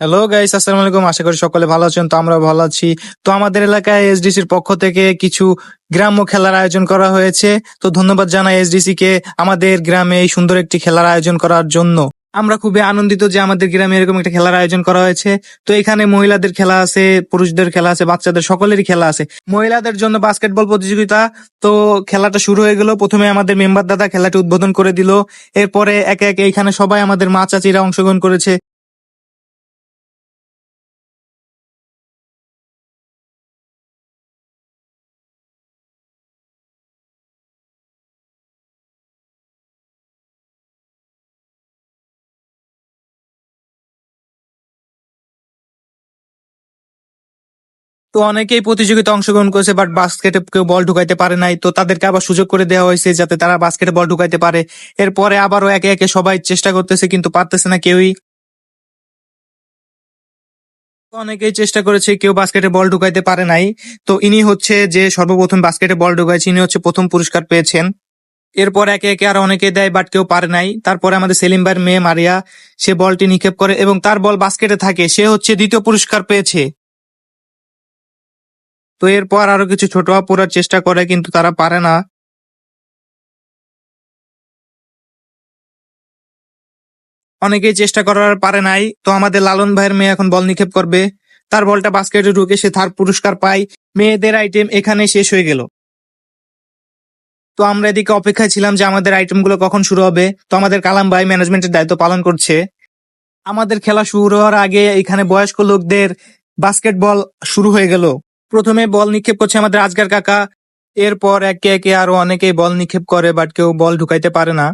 Hello guys আসসালামু আলাইকুম। আশা করি সকলে ভালো আছেন, তো আমরা ভালো আছি। তো আমাদের এলাকায় এসডিসির পক্ষ থেকে কিছু গ্রাম্য খেলার আয়োজন করা হয়েছে। তো ধন্যবাদ জানাই এসডিসি কে আমাদের গ্রামে এই সুন্দর একটি খেলার আয়োজন করার জন্য। আমরা খুবই আনন্দিত যে আমাদের গ্রামে এরকম একটা খেলার আয়োজন করা হয়েছে। তো এখানে মহিলাদের খেলা আছে, পুরুষদের খেলা আছে, বাচ্চাদের সকলেরই খেলা আছে। মহিলাদের জন্য বাস্কেটবল প্রতিযোগিতা, তো খেলাটা শুরু হয়ে গেল। প্রথমে আমাদের মেম্বার দাদা খেলাটি উদ্বোধন করে দিল। এরপরে একে একে এখানে সবাই আমাদের মা চাচিরা অংশগ্রহণ করেছে। তো অনেকেই প্রতিযোগিতা অংশগ্রহণ করেছে বাট বাস্কেটে কেউ বল ঢুকাইতে পারে নাই। তো তাদেরকে আবার সুযোগ করে দেওয়া হয়েছে যাতে তারা বাস্কেটে বল ঢুকাইতে পারে। এরপরে আবারও একে একে সবাই চেষ্টা করতেছে, কিন্তু পারতেছে না কেউই। অনেকেই চেষ্টা করেছে কেউ বাস্কেটে বল ঢুকাইতে পারে নাই। তো ইনি হচ্ছে যে সর্বপ্রথম বাস্কেটে বল ঢুকাইছে, ইনি হচ্ছে প্রথম পুরস্কার পেয়েছেন। এরপর একে একে আর অনেকে দেয় বাট কেউ পারে নাই। তারপরে আমাদের সেলিম ভাইয়ের মেয়ে মারিয়া, সে বলটি নিক্ষেপ করে এবং তার বল বাস্কেটে থাকে। সে হচ্ছে দ্বিতীয় পুরস্কার পেয়েছে। তো এরপর আরও কিছু ছোট আপুরা চেষ্টা করে, কিন্তু তারা পারে না। অনেকেই চেষ্টা করার পারে নাই। তো আমাদের লালন ভাইয়ের মেয়ে এখন বল নিক্ষেপ করবে। তার বলটা বাস্কেটে ঢুকে সে তার পুরস্কার পায়। মেয়েদের আইটেম এখানে শেষ হয়ে গেল। তো আমরা এদিকে অপেক্ষায় ছিলাম যে আমাদের আইটেমগুলো কখন শুরু হবে। তো আমাদের কালাম ভাই ম্যানেজমেন্টের দায়িত্ব পালন করছে। আমাদের খেলা শুরু হওয়ার আগে এখানে বয়স্ক লোকদের বাস্কেটবল শুরু হয়ে গেল। প্রথমে বল নিক্ষেপ করছে আমাদের আজগার কাকা। এরপর একে একে আরও অনেকেই বল নিক্ষেপ করে বাট কেউ বল ঢুকাইতে পারে না।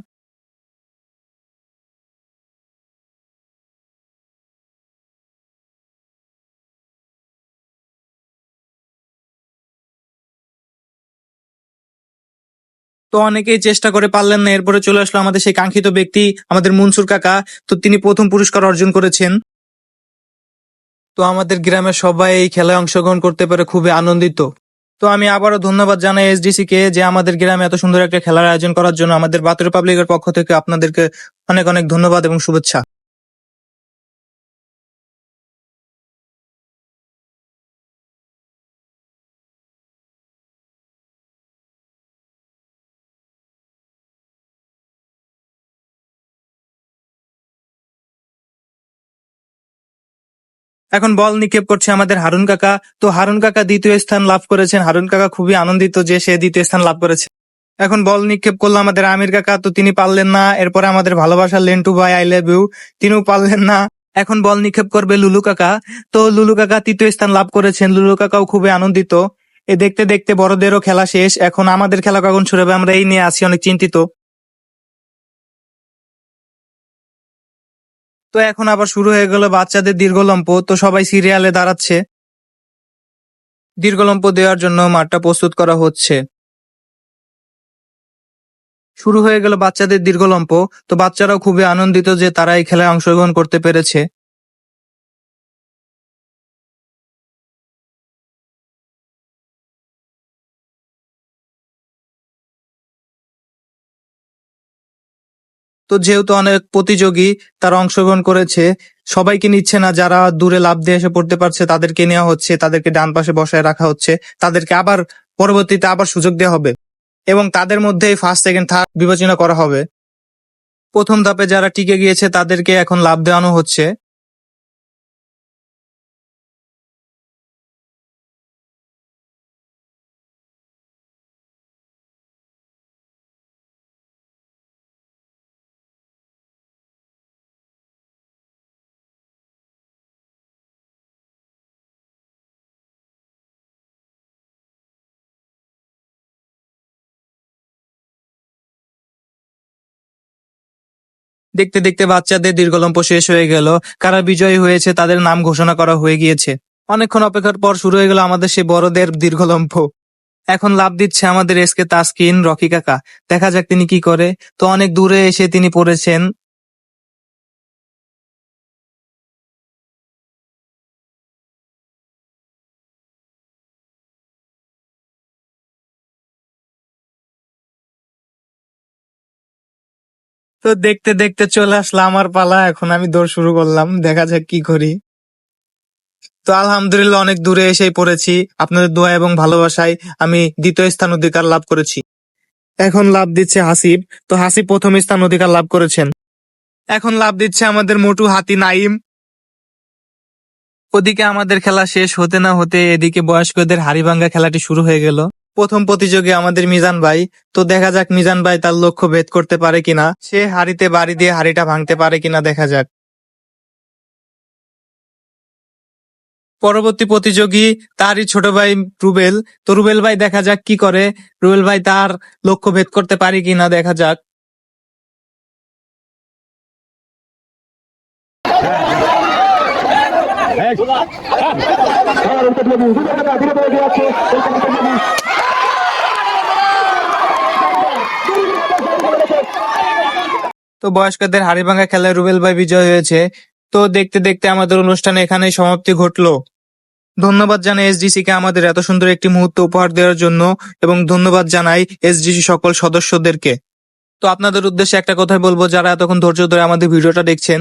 তো অনেকেই চেষ্টা করে পারলেন না, এরপরে চলে আসলো আমাদের সেই কাঙ্ক্ষিত ব্যক্তি, আমাদের মনসুর কাকা। তো তিনি প্রথম পুরস্কার অর্জন করেছেন। তো আমাদের গ্রামের সবাই এই খেলায় অংশগ্রহণ করতে পারে খুবই আনন্দিত। তো আমি আবারও ধন্যবাদ জানাই এসডিসি কে যে আমাদের গ্রামে এত সুন্দর একটা খেলার আয়োজন করার জন্য আমাদের বাতুর পাবলিকের পক্ষ থেকে আপনাদেরকে অনেক অনেক ধন্যবাদ এবং শুভেচ্ছা। এখন বল নিক্ষেপ করছে আমাদের হারুন কাকা। তো হারুন কাকা দ্বিতীয় স্থান লাভ করেছেন। হারুন কাকা খুবই আনন্দিত যে সে দ্বিতীয় স্থান লাভ করেছে। এখন বল নিক্ষেপ করল আমাদের আমির কাকা। তো তিনি পারলেন না। এরপরে আমাদের ভালোবাসার লেন্টু ভাই আই লাভ ইউ তিনিও পারলেন না। এখন বল নিক্ষেপ করবে লুলু কাকা। তো লুলু কাকা তৃতীয় স্থান লাভ করেছেন। লুলু কাকাও খুবই আনন্দিত। এ দেখতে দেখতে বড়দেরও খেলা শেষ। এখন আমাদের খেলা কখন শুরু হবে আমরা এই নিয়ে আছি অনেক চিন্তিত। তো এখন আবার শুরু হয়ে গেল বাচ্চাদের দীর্ঘলম্প, তো সবাই সিরিয়ালে দাঁড়াচ্ছে। দীর্ঘলম্প দেওয়ার জন্য মাঠটা প্রস্তুত করা হচ্ছে। শুরু হয়ে গেল বাচ্চাদের দীর্ঘলম্প, তো বাচ্চারাও খুবই আনন্দিত যে তারা এই খেলায় অংশগ্রহণ করতে পেরেছে। তো যেহেতু অনেক প্রতিযোগী তারা অংশগ্রহণ করেছে, সবাইকে নিচ্ছে না যারা দূরে লাভ দিয়ে এসে পড়তে পারছে, তাদেরকে নেওয়া হচ্ছে, তাদেরকে ডান পাশে বসায় রাখা হচ্ছে, তাদেরকে আবার পরবর্তীতে আবার সুযোগ দেওয়া হবে এবং তাদের মধ্যে ফার্স্ট সেকেন্ড থার্ড বিবেচনা করা হবে। প্রথম ধাপে যারা টিকে গিয়েছে তাদেরকে এখন লাভ দেওয়ানো হচ্ছে। দেখতে দেখতে বাচ্চাদের দীর্ঘলম্প শেষ হয়ে গেল। কারা বিজয়ী হয়েছে তাদের নাম ঘোষণা করা হয়ে গিয়েছে। অনেকক্ষণ অপেক্ষার পর শুরু হয়ে গেল আমাদের সেই বড়দের দীর্ঘলম্প। এখন লাভ দিচ্ছে আমাদের এসকে তাসকিন, রকি কাকা। দেখা যাক তিনি কি করে। তো অনেক দূরে এসে তিনি পড়েছেন। তো দেখতে দেখতে চলে আসলো আমার পালা, এখন আমি দৌড় শুরু করলাম, দেখা যাক কি করি। তো আলহামদুলিল্লাহ অনেক দূরে এসেই পড়েছি, আপনাদের দোয়া এবং ভালোবাসায় আমি দ্বিতীয় স্থান অধিকার লাভ করেছি। এখন লাভ দিচ্ছে হাসিব, তো হাসিব প্রথম স্থান অধিকার লাভ করেছেন। এখন লাভ দিচ্ছে আমাদের মোটু হাতি নাইম। ওদিকে আমাদের খেলা শেষ হতে না হতে এদিকে বয়স্কদের হাড়িভাঙ্গা খেলাটি শুরু হয়ে গেল। প্রথম প্রতিযোগী আমাদের মিজান ভাই তো দেখা যাক মিজান ভাই তার লক্ষ্য ভেদ করতে পারে কিনা সে হাড়িতে বাড়ি দিয়ে হাড়িটা ভাঙতে পারে কিনা দেখা যাক পরবর্তী প্রতিযোগী তারই ছোট ভাই রুবেল তো রুবেল ভাই দেখা যাক কি করে রুবেল ভাই তার লক্ষ্য ভেদ করতে পারে কিনা দেখা যাক তো বয়স্কদের হাড়িভাঙ্গা খেলায় রুবেল ভাই বিজয় হয়েছে। তো দেখতে দেখতে আমাদের অনুষ্ঠানে এখানেই সমাপ্তি ঘটলো। ধন্যবাদ জানাই এসডিসি কে আমাদের এত সুন্দর একটি মুহূর্ত উপহার দেওয়ার জন্য এবং ধন্যবাদ জানাই এসডিসি সকল সদস্যদেরকে। তো আপনাদের উদ্দেশ্যে একটা কথাই বলব, যারা এতক্ষণ ধৈর্য ধরে আমাদের ভিডিওটা দেখছেন,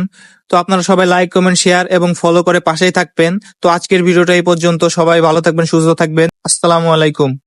তো আপনারা সবাই লাইক কমেন্ট শেয়ার এবং ফলো করে পাশেই থাকবেন। তো আজকের ভিডিওটা এই পর্যন্ত, সবাই ভালো থাকবেন, সুস্থ থাকবেন। আসসালামু আলাইকুম।